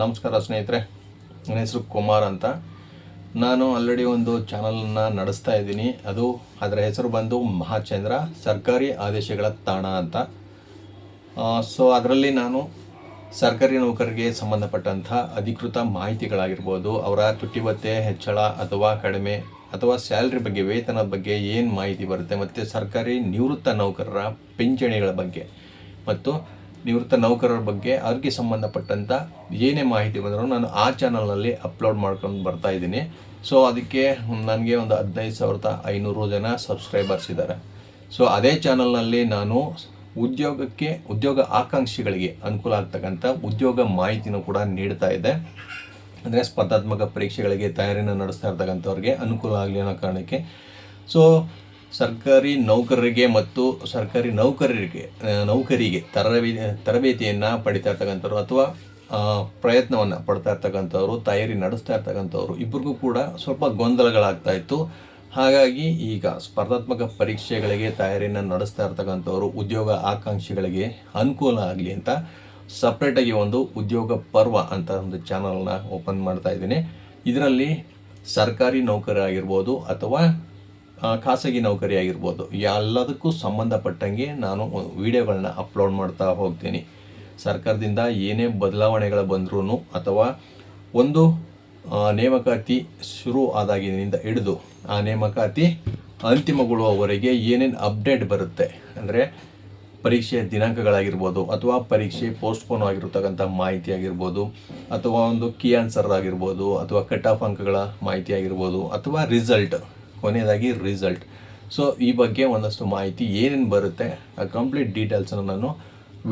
ನಮಸ್ಕಾರ ಸ್ನೇಹಿತರೆ. ನನ್ನ ಹೆಸರು ಕುಮಾರ್ ಅಂತ. ನಾನು ಆಲ್ರೆಡಿ ಒಂದು ಚಾನಲನ್ನು ನಡೆಸ್ತಾ ಇದ್ದೀನಿ. ಅದು ಅದರ ಹೆಸರು ಬಂದು ಮಹಾಚಂದ್ರ ಸರ್ಕಾರಿ ಆದೇಶಗಳ ತಾಣ ಅಂತ. ಸೊ ಅದರಲ್ಲಿ ನಾನು ಸರ್ಕಾರಿ ನೌಕರರಿಗೆ ಸಂಬಂಧಪಟ್ಟಂಥ ಅಧಿಕೃತ ಮಾಹಿತಿಗಳಾಗಿರ್ಬೋದು, ಅವರ ತುಟ್ಟಿ ಭತ್ತೆ ಹೆಚ್ಚಳ ಅಥವಾ ಕಡಿಮೆ ಅಥವಾ ಸ್ಯಾಲ್ರಿ ಬಗ್ಗೆ ವೇತನದ ಬಗ್ಗೆ ಏನು ಮಾಹಿತಿ ಬರುತ್ತೆ, ಮತ್ತು ಸರ್ಕಾರಿ ನಿವೃತ್ತ ನೌಕರರ ಪಿಂಚಣಿಗಳ ಬಗ್ಗೆ, ಮತ್ತು ನಿವೃತ್ತ ನೌಕರರ ಬಗ್ಗೆ ಅವ್ರಿಗೆ ಸಂಬಂಧಪಟ್ಟಂಥ ಏನೇ ಮಾಹಿತಿ ಬಂದರೂ ನಾನು ಆ ಚಾನಲ್ನಲ್ಲಿ ಅಪ್ಲೋಡ್ ಮಾಡ್ಕೊಂಡು ಬರ್ತಾ ಇದ್ದೀನಿ. ಸೊ ಅದಕ್ಕೆ ನನಗೆ ಒಂದು ಹದಿನೈದು ಸಾವಿರದ ಐನೂರು ಜನ ಸಬ್ಸ್ಕ್ರೈಬರ್ಸ್ ಇದ್ದಾರೆ. ಸೊ ಅದೇ ಚಾನಲ್ನಲ್ಲಿ ನಾನು ಉದ್ಯೋಗಕ್ಕೆ, ಉದ್ಯೋಗ ಆಕಾಂಕ್ಷಿಗಳಿಗೆ ಅನುಕೂಲ ಆಗ್ತಕ್ಕಂಥ ಉದ್ಯೋಗ ಮಾಹಿತಿನೂ ಕೂಡ ನೀಡ್ತಾ ಇದೆ ಅಂದರೆ ಸ್ಪರ್ಧಾತ್ಮಕ ಪರೀಕ್ಷೆಗಳಿಗೆ ತಯಾರಿನ ನಡೆಸ್ತಾ ಇರ್ತಕ್ಕಂಥವ್ರಿಗೆ ಅನುಕೂಲ ಆಗಲಿ ಅನ್ನೋ ಕಾರಣಕ್ಕೆ. ಸೊ ಸರ್ಕಾರಿ ನೌಕರರಿಗೆ ಮತ್ತು ಸರ್ಕಾರಿ ನೌಕರರಿಗೆ ನೌಕರಿಗೆ ತರಬೇ ತರಬೇತಿಯನ್ನು ಪಡಿತಾ ಇರ್ತಕ್ಕಂಥವ್ರು ಅಥವಾ ಪ್ರಯತ್ನವನ್ನು ಪಡ್ತಾ ಇರ್ತಕ್ಕಂಥವ್ರು, ತಯಾರಿ ನಡೆಸ್ತಾ ಇರ್ತಕ್ಕಂಥವ್ರು ಇಬ್ಬರಿಗೂ ಕೂಡ ಸ್ವಲ್ಪ ಗೊಂದಲಗಳಾಗ್ತಾ ಇತ್ತು. ಹಾಗಾಗಿ ಈಗ ಸ್ಪರ್ಧಾತ್ಮಕ ಪರೀಕ್ಷೆಗಳಿಗೆ, ತಯಾರಿಯನ್ನು ನಡೆಸ್ತಾ ಇರ್ತಕ್ಕಂಥವ್ರು ಉದ್ಯೋಗ ಆಕಾಂಕ್ಷಿಗಳಿಗೆ ಅನುಕೂಲ ಆಗಲಿ ಅಂತ ಸಪ್ರೇಟಾಗಿ ಒಂದು ಉದ್ಯೋಗ ಪರ್ವ ಅಂತ ಒಂದು ಚಾನಲ್ನ ಓಪನ್ ಮಾಡ್ತಾ ಇದ್ದೀನಿ. ಇದರಲ್ಲಿ ಸರ್ಕಾರಿ ನೌಕರಿ ಆಗಿರ್ಬೋದು ಅಥವಾ ಖಾಸಗಿ ನೌಕರಿ ಆಗಿರ್ಬೋದು ಎಲ್ಲದಕ್ಕೂ ಸಂಬಂಧಪಟ್ಟಂಗೆ ನಾನು ವಿಡಿಯೋಗಳನ್ನ ಅಪ್ಲೋಡ್ ಮಾಡ್ತಾ ಹೋಗ್ತೀನಿ. ಸರ್ಕಾರದಿಂದ ಏನೇ ಬದಲಾವಣೆಗಳು ಬಂದ್ರೂ ಅಥವಾ ಒಂದು ನೇಮಕಾತಿ ಶುರು ಆದಾಗಿನಿಂದ ಹಿಡಿದು ಆ ನೇಮಕಾತಿ ಅಂತಿಮಗೊಳ್ಳುವವರೆಗೆ ಏನೇನು ಅಪ್ಡೇಟ್ ಬರುತ್ತೆ, ಅಂದರೆ ಪರೀಕ್ಷೆಯ ದಿನಾಂಕಗಳಾಗಿರ್ಬೋದು ಅಥವಾ ಪರೀಕ್ಷೆ ಪೋಸ್ಟ್ಪೋನ್ ಆಗಿರತಕ್ಕಂಥ ಮಾಹಿತಿ ಆಗಿರ್ಬೋದು ಅಥವಾ ಒಂದು ಕೀ ಆನ್ಸರ್ ಆಗಿರ್ಬೋದು ಅಥವಾ ಕಟ್ ಆಫ್ ಅಂಕಗಳ ಮಾಹಿತಿ ಆಗಿರ್ಬೋದು ಅಥವಾ ರಿಸಲ್ಟ್. ಕೊನೆಯದಾಗಿ ರಿಸಲ್ಟ್ ಸೊ ಈ ಬಗ್ಗೆ ಒಂದಷ್ಟು ಮಾಹಿತಿ ಏನೇನು ಬರುತ್ತೆ, ಆ ಕಂಪ್ಲೀಟ್ ಡೀಟೇಲ್ಸನ್ನು ನಾನು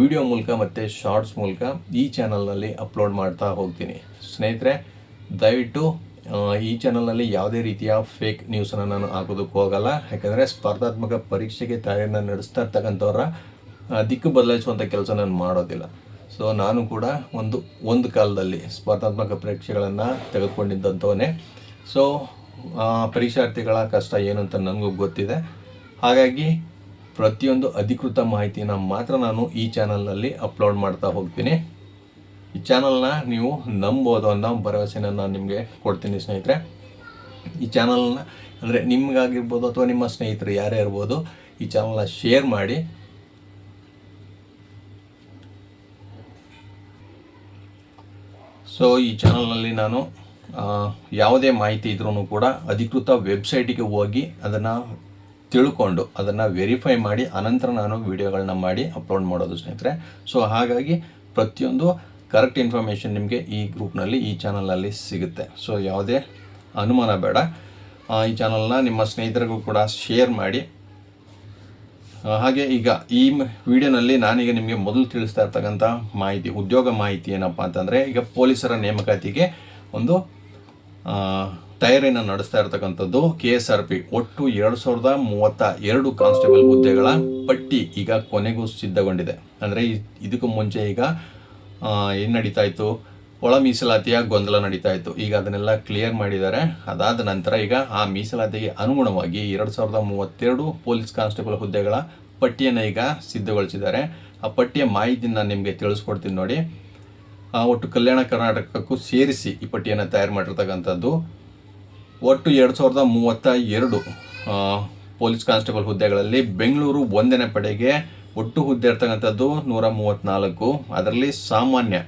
ವಿಡಿಯೋ ಮೂಲಕ ಮತ್ತು ಶಾರ್ಟ್ಸ್ ಮೂಲಕ ಈ ಚಾನಲ್ನಲ್ಲಿ ಅಪ್ಲೋಡ್ ಮಾಡ್ತಾ ಹೋಗ್ತೀನಿ. ಸ್ನೇಹಿತರೆ, ದಯವಿಟ್ಟು ಈ ಚಾನಲ್ನಲ್ಲಿ ಯಾವುದೇ ರೀತಿಯ ಫೇಕ್ ನ್ಯೂಸನ್ನು ನಾನು ಹಾಕೋದಕ್ಕೆ ಹೋಗಲ್ಲ. ಯಾಕಂದರೆ ಸ್ಪರ್ಧಾತ್ಮಕ ಪರೀಕ್ಷೆಗೆ ತಯಾರಿಯನ್ನು ನಡೆಸ್ತಾ ಇರ್ತಕ್ಕಂಥವ್ರ ದಿಕ್ಕು ಬದಲಾಯಿಸುವಂಥ ಕೆಲಸ ನಾನು ಮಾಡೋದಿಲ್ಲ. ಸೊ ನಾನು ಕೂಡ ಒಂದು ಒಂದು ಕಾಲದಲ್ಲಿ ಸ್ಪರ್ಧಾತ್ಮಕ ಪರೀಕ್ಷೆಗಳನ್ನು ತೆಗೆದುಕೊಂಡಿದ್ದಂಥವನೇ. ಸೊ ಪರೀಕ್ಷಾರ್ಥಿಗಳ ಕಷ್ಟ ಏನು ಅಂತ ನನಗೂ ಗೊತ್ತಿದೆ. ಹಾಗಾಗಿ ಪ್ರತಿಯೊಂದು ಅಧಿಕೃತ ಮಾಹಿತಿನ ಮಾತ್ರ ನಾನು ಈ ಚಾನಲ್ನಲ್ಲಿ ಅಪ್ಲೋಡ್ ಮಾಡ್ತಾ ಹೋಗ್ತೀನಿ. ಈ ಚಾನಲ್ನ ನೀವು ನಂಬೋದು ಅನ್ನೋ ಭರವಸೆನ ನಾನು ನಿಮಗೆ ಕೊಡ್ತೀನಿ ಸ್ನೇಹಿತರೆ. ಈ ಚಾನಲ್ನ ಅಂದರೆ ನಿಮಗಾಗಿರ್ಬೋದು ಅಥವಾ ನಿಮ್ಮ ಸ್ನೇಹಿತರು ಯಾರೇ ಇರ್ಬೋದು, ಈ ಚಾನಲ್ನ ಶೇರ್ ಮಾಡಿ. ಸೊ ಈ ಚಾನಲ್ನಲ್ಲಿ ನಾನು ಯಾವುದೇ ಮಾಹಿತಿ ಇದ್ರೂ ಕೂಡ ಅಧಿಕೃತ ವೆಬ್ಸೈಟಿಗೆ ಹೋಗಿ ಅದನ್ನು ತಿಳ್ಕೊಂಡು ಅದನ್ನು ವೆರಿಫೈ ಮಾಡಿ ಅನಂತರ ನಾನು ವಿಡಿಯೋಗಳನ್ನ ಮಾಡಿ ಅಪ್ಲೋಡ್ ಮಾಡೋದು ಸ್ನೇಹಿತರೆ. ಸೊ ಹಾಗಾಗಿ ಪ್ರತಿಯೊಂದು ಕರೆಕ್ಟ್ ಇನ್ಫಾರ್ಮೇಷನ್ ನಿಮಗೆ ಈ ಗ್ರೂಪ್ನಲ್ಲಿ, ಈ ಚಾನಲಲ್ಲಿ ಸಿಗುತ್ತೆ. ಸೊ ಯಾವುದೇ ಅನುಮಾನ ಬೇಡ. ಈ ಚಾನಲ್ನ ನಿಮ್ಮ ಸ್ನೇಹಿತರಿಗೂ ಕೂಡ ಶೇರ್ ಮಾಡಿ. ಹಾಗೆ ಈಗ ಈ ವಿಡಿಯೋನಲ್ಲಿ ನಾನೀಗ ನಿಮಗೆ ಮೊದಲು ತಿಳಿಸ್ತಾ ಇರ್ತಕ್ಕಂಥ ಮಾಹಿತಿ, ಉದ್ಯೋಗ ಮಾಹಿತಿ ಏನಪ್ಪ ಅಂತಂದರೆ, ಈಗ ಪೊಲೀಸರ ನೇಮಕಾತಿಗೆ ಒಂದು ತಯಾರಿಯನ್ನು ನಡೆಸ್ತಾ ಇರತಕ್ಕಂಥದ್ದು ಕೆ ಎಸ್ ಆರ್ ಪಿ. ಒಟ್ಟು ಎರಡು ಸಾವಿರದ ಮೂವತ್ತ ಎರಡು ಕಾನ್ಸ್ಟೇಬಲ್ ಹುದ್ದೆಗಳ ಪಟ್ಟಿ ಈಗ ಕೊನೆಗೂ ಸಿದ್ಧಗೊಂಡಿದೆ. ಅಂದರೆ ಇದಕ್ಕೂ ಮುಂಚೆ ಈಗ ಏನು ನಡೀತಾ ಇತ್ತು? ಒಳ ಮೀಸಲಾತಿಯ ಗೊಂದಲ ನಡೀತಾ ಇತ್ತು. ಈಗ ಅದನ್ನೆಲ್ಲ ಕ್ಲಿಯರ್ ಮಾಡಿದ್ದಾರೆ. ಅದಾದ ನಂತರ ಈಗ ಆ ಮೀಸಲಾತಿಗೆ ಅನುಗುಣವಾಗಿ ಎರಡು ಸಾವಿರದ ಮೂವತ್ತೆರಡು ಪೊಲೀಸ್ ಕಾನ್ಸ್ಟೇಬಲ್ ಹುದ್ದೆಗಳ ಪಟ್ಟಿಯನ್ನು ಈಗ ಸಿದ್ಧಗೊಳಿಸಿದ್ದಾರೆ. ಆ ಪಟ್ಟಿಯ ಮಾಹಿತಿಯನ್ನು ನಿಮಗೆ ತಿಳಿಸ್ಕೊಡ್ತೀನಿ ನೋಡಿ. ಒಟ್ಟು ಕಲ್ಯಾಣ ಕರ್ನಾಟಕಕ್ಕೂ ಸೇರಿಸಿ ಈ ಪಟ್ಟಿಯನ್ನು ತಯಾರು ಮಾಡಿರ್ತಕ್ಕಂಥದ್ದು ಒಟ್ಟು ಎರಡು ಸಾವಿರದ ಮೂವತ್ತ ಎರಡು ಆ, ಪೊಲೀಸ್ ಕಾನ್ಸ್ಟೇಬಲ್ ಹುದ್ದೆಗಳಲ್ಲಿ ಬೆಂಗಳೂರು ಒಂದನೇ ಪಡೆಗೆ ಒಟ್ಟು ಹುದ್ದೆ ಇರ್ತಕ್ಕಂಥದ್ದು ನೂರ ಮೂವತ್ತ್ನಾಲ್ಕು ಅದರಲ್ಲಿ ಸಾಮಾನ್ಯ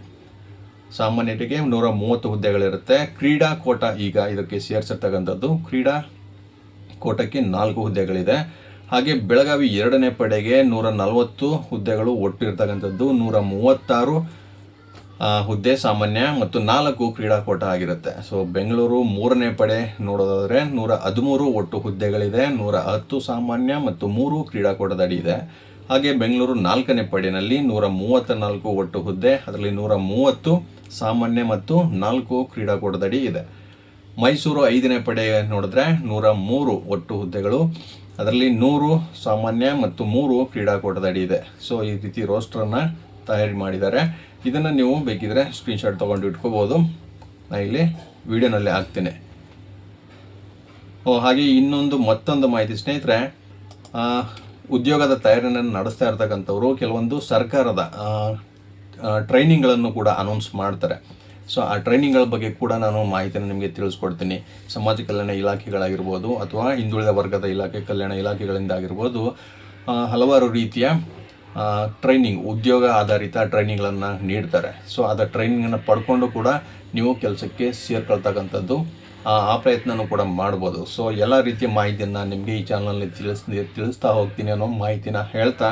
ಸಾಮಾನ್ಯರಿಗೆ ನೂರ ಮೂವತ್ತು ಹುದ್ದೆಗಳಿರುತ್ತೆ. ಕ್ರೀಡಾ ಕೋಟ ಈಗ ಇದಕ್ಕೆ ಸೇರಿಸಿರ್ತಕ್ಕಂಥದ್ದು ಕ್ರೀಡಾ ಕೋಟಕ್ಕೆ ನಾಲ್ಕು ಹುದ್ದೆಗಳಿದೆ. ಹಾಗೆ ಬೆಳಗಾವಿ ಎರಡನೇ ಪಡೆಗೆ ನೂರ ನಲವತ್ತು ಹುದ್ದೆಗಳು ಒಟ್ಟು ಇರ್ತಕ್ಕಂಥದ್ದು ನೂರ ಮೂವತ್ತಾರು. ಆ, ಹುದ್ದೆ ಸಾಮಾನ್ಯ ಮತ್ತು ನಾಲ್ಕು ಕ್ರೀಡಾಕೂಟ ಆಗಿರುತ್ತೆ. ಸೊ ಬೆಂಗಳೂರು ಮೂರನೇ ಪಡೆ ನೋಡೋದಾದರೆ ನೂರ ಹದಿಮೂರು ಒಟ್ಟು ಹುದ್ದೆಗಳಿದೆ, ನೂರ ಹತ್ತು ಸಾಮಾನ್ಯ ಮತ್ತು ಮೂರು ಕ್ರೀಡಾಕೂಟದ ಅಡಿ ಇದೆ. ಹಾಗೆ ಬೆಂಗಳೂರು ನಾಲ್ಕನೇ ಪಡೆಯಲ್ಲಿ ನೂರ ಮೂವತ್ತ ನಾಲ್ಕು ಒಟ್ಟು ಹುದ್ದೆ, ಅದರಲ್ಲಿ ನೂರ ಮೂವತ್ತು ಸಾಮಾನ್ಯ ಮತ್ತು ನಾಲ್ಕು ಕ್ರೀಡಾಕೂಟದಡಿ ಇದೆ. ಮೈಸೂರು ಐದನೇ ಪಡೆ ನೋಡಿದ್ರೆ ನೂರ ಮೂರು ಒಟ್ಟು ಹುದ್ದೆಗಳು, ಅದರಲ್ಲಿ ನೂರು ಸಾಮಾನ್ಯ ಮತ್ತು ಮೂರು ಕ್ರೀಡಾಕೂಟದಡಿ ಇದೆ. ಸೊ ಈ ರೀತಿ ರೋಸ್ಟ್ರನ್ನು ತಯಾರಿ ಮಾಡಿದ್ದಾರೆ. ಇದನ್ನು ನೀವು ಬೇಕಿದ್ರೆ ಸ್ಕ್ರೀನ್ಶಾಟ್ ತೊಗೊಂಡು ಇಟ್ಕೋಬೋದು. ನಾನು ಇಲ್ಲಿ ವಿಡಿಯೋನಲ್ಲಿ ಹಾಕ್ತೇನೆ. ಓ, ಹಾಗೆ ಇನ್ನೊಂದು ಮತ್ತೊಂದು ಮಾಹಿತಿ ಸ್ನೇಹಿತರೆ ಉದ್ಯೋಗದ ತಯಾರಿಯನ್ನು ನಡೆಸ್ತಾ ಇರ್ತಕ್ಕಂಥವ್ರು ಕೆಲವೊಂದು ಸರ್ಕಾರದ ಟ್ರೈನಿಂಗ್ಗಳನ್ನು ಕೂಡ ಅನೌನ್ಸ್ ಮಾಡ್ತಾರೆ. ಸೊ ಆ ಟ್ರೈನಿಂಗ್ಗಳ ಬಗ್ಗೆ ಕೂಡ ನಾನು ಮಾಹಿತಿಯನ್ನು ನಿಮಗೆ ತಿಳಿಸ್ಕೊಡ್ತೀನಿ. ಸಮಾಜ ಕಲ್ಯಾಣ ಇಲಾಖೆಗಳಾಗಿರ್ಬೋದು ಅಥವಾ ಹಿಂದುಳಿದ ವರ್ಗದ ಇಲಾಖೆ ಕಲ್ಯಾಣ ಇಲಾಖೆಗಳಿಂದ ಆಗಿರ್ಬೋದು ಹಲವಾರು ರೀತಿಯ ಟ್ರೈನಿಂಗ್ ಉದ್ಯೋಗ ಆಧಾರಿತ ಟ್ರೈನಿಂಗ್ಗಳನ್ನು ನೀಡ್ತಾರೆ. ಸೊ ಅದರ ಟ್ರೈನಿಂಗನ್ನು ಪಡ್ಕೊಂಡು ಕೂಡ ನೀವು ಕೆಲಸಕ್ಕೆ ಸೇರ್ಕೊಳ್ತಕ್ಕಂಥದ್ದು, ಆ ಪ್ರಯತ್ನನೂ ಕೂಡ ಮಾಡ್ಬೋದು. ಸೊ ಎಲ್ಲ ರೀತಿಯ ಮಾಹಿತಿಯನ್ನು ನಿಮಗೆ ಈ ಚಾನಲ್ನಲ್ಲಿ ತಿಳಿಸ್, ತಿಳಿಸ್ತಾ ಹೋಗ್ತೀನಿ ಅನ್ನೋ ಮಾಹಿತಿನ ಹೇಳ್ತಾ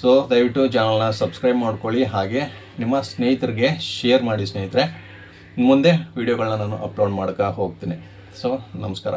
ಸೊ ದಯವಿಟ್ಟು ಚಾನಲ್ನ ಸಬ್ಸ್ಕ್ರೈಬ್ ಮಾಡ್ಕೊಳ್ಳಿ. ಹಾಗೆ ನಿಮ್ಮ ಸ್ನೇಹಿತರಿಗೆ ಶೇರ್ ಮಾಡಿ ಸ್ನೇಹಿತರೆ. ಮುಂದೆ ವೀಡಿಯೋಗಳನ್ನ ನಾನು ಅಪ್ಲೋಡ್ ಮಾಡ್ಕೋ ಹೋಗ್ತೀನಿ. ಸೊ ನಮಸ್ಕಾರ.